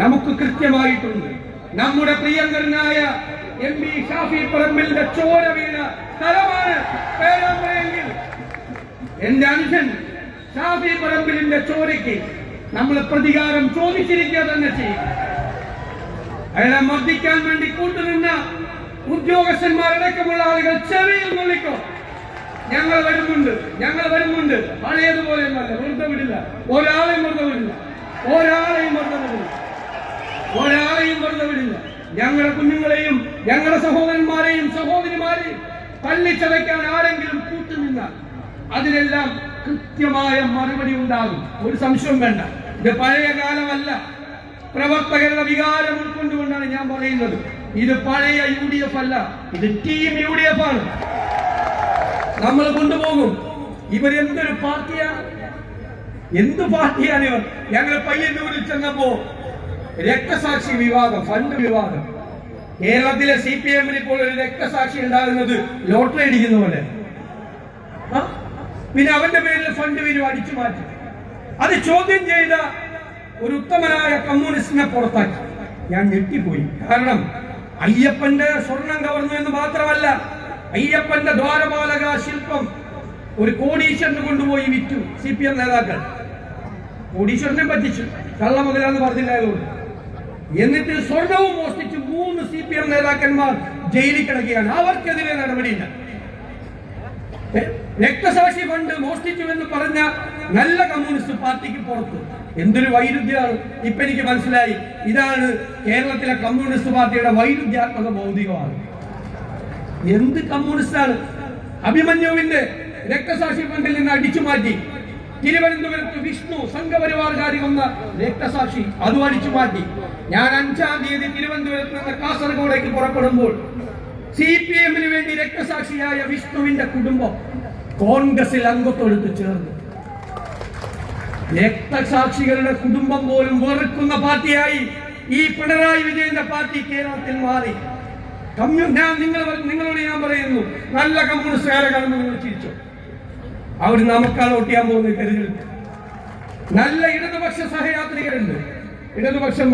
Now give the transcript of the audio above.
നമുക്ക് കൃത്യമായിട്ടുണ്ട്. നമ്മുടെ പ്രിയങ്കരനായ എം പി ഷാഫി പറമ്പിലിന്റെ ചോര വീണ സ്ഥലമാണ് പേരാമ്പ്രയെങ്കിൽ. എന്റെ അനുജൻ ഷാഫി പറമ്പിലിന്റെ ചോരയ്ക്ക് നമ്മൾ പ്രതികാരം ചോദിച്ചിരിക്കുക തന്നെ ചെയ്യും. അയാളെ മർദ്ദിക്കാൻ വേണ്ടി കൂട്ടുനിന്ന ഉദ്യോഗസ്ഥന്മാരടക്കമുള്ള ആളുകൾ ചെവിയിൽ നുള്ളിക്കോ. ഞങ്ങൾ വരുന്നുണ്ട് ഞങ്ങൾ വരുന്നുണ്ട്. പഴയതുപോലെ വെറുതെ വിടില്ല. ഒരാളെയും വെറുതെ വിടില്ല. ഒരാളെയും വെറുതെ വിടില്ല. ഒരാളെയും വെറുതെ വിടില്ല. ഞങ്ങളുടെ കുഞ്ഞുങ്ങളെയും ഞങ്ങളുടെ സഹോദരന്മാരെയും സഹോദരിമാരെയും തല്ലിച്ചതയ്ക്കാൻ ആരെങ്കിലും കൂട്ടുനിന്നാൽ അതിനെല്ലാം കൃത്യമായ മറുപടി ഉണ്ടാകും. ഒരു സംശയം വേണ്ട. ഇത് പഴയ കാലമല്ല. പ്രവർത്തകരുടെ വികാരം ഉൾക്കൊണ്ടുകൊണ്ടാണ് ഞാൻ പറയുന്നത്. ഇത് പഴയ യു ഡി എഫ് അല്ല. ഇത് ടീം യു ഡി എഫ് ആണ്. നമ്മൾ കൊണ്ടുപോകും. ഇവരെന്തൊരു പാർട്ടിയാണ് എന്ത് പാർട്ടിയാണ് ഇവർ ഞങ്ങൾ പയ്യന്നൂരിൽ ചെന്നപ്പോ രക്തസാക്ഷി വിവാദം ഫണ്ട് വിവാദം. കേരളത്തിലെ സി പി എമ്മിന് ഇപ്പോൾ ഒരു രക്തസാക്ഷി ഉണ്ടാകുന്നത് ലോട്ടറി അടിക്കുന്ന പോലെ? പിന്നെ അവന്റെ പേരിൽ ഫണ്ട് വരും അടിച്ചു മാറ്റി. അത് ചോദ്യം ചെയ്ത ഒരു ഉത്തമനായ കമ്മ്യൂണിസ്റ്റിനെ പുറത്താക്കി. ഞാൻ ഞെട്ടിപ്പോയി. കാരണം അയ്യപ്പന്റെ സ്വർണം കവർന്നു എന്ന് മാത്രമല്ല അയ്യപ്പന്റെ ദ്വാരപാലക ശില്പം ഒരു കോടീശ്വരന് കൊണ്ടുപോയി വിറ്റു സി പി എം നേതാക്കൾ. കോടീശ്വരനെ പറ്റിച്ചു. കള്ള മുതലാന്ന് പറഞ്ഞില്ലായതുകൊണ്ട് എന്നിട്ട് സ്വർണവും മോഷ്ടിച്ച് മൂന്ന് സി പി എം നേതാക്കന്മാർ ജയിലിൽ കിടക്കുകയാണ്. അവർക്കെതിരെ നടപടിയില്ല? രക്തസാക്ഷി ഫണ്ട് മോഷ്ടിച്ചുവെന്ന് പറഞ്ഞ നല്ല കമ്മ്യൂണിസ്റ്റ് പാർട്ടിക്ക് പുറത്ത്. എന്തൊരു വൈരുദ്ധ്യമാണ്. ഇപ്പൊ എനിക്ക് മനസ്സിലായി. ഇതാണ് കേരളത്തിലെ കമ്മ്യൂണിസ്റ്റ് പാർട്ടിയുടെ വൈരുദ്ധ്യാത്മക ഭൗതികമാണ്. എന്ത് കമ്മ്യൂണിസ്റ്റാണ്? അഭിമന്യുവിന്റെ രക്തസാക്ഷി ഫണ്ടിൽ നിന്ന് അടിച്ചു മാറ്റി. തിരുവനന്തപുരത്ത് വിഷ്ണു സംഘപരിവാർകാരി വന്ന രക്തസാക്ഷി അതും അടിച്ചു മാറ്റി. ഞാൻ അഞ്ചാം തീയതി തിരുവനന്തപുരത്ത് നിന്ന് കാസർഗോഡേക്ക് പുറപ്പെടുമ്പോൾ സി പി എമ്മിന് വേണ്ടി രക്തസാക്ഷിയായ വിഷ്ണുവിന്റെ കുടുംബം കോൺഗ്രസിൽ അംഗത്തൊഴുത്ത് ചേർന്നു. രക്തസാക്ഷികളുടെ കുടുംബം പോലും വെറുക്കുന്ന പാർട്ടിയായി ഈ പിണറായി വിജയന്റെ പാർട്ടി കേരളത്തിൽ മാറി. കമ്മ്യൂ ഞാൻ നിങ്ങൾ നിങ്ങളോട് ഞാൻ പറയുന്നു നല്ല കമ്മ്യൂണിസ്റ്റുകാരെ കാണുമ്പോൾ നിങ്ങൾ ചിരിച്ചു അവർ നമുക്കാണ് വോട്ട് ചെയ്യാൻ പോകുന്നത് കരുതരുത് നല്ല ഇടതുപക്ഷ സഹയാത്രികരുണ്ട്. ഇടതുപക്ഷം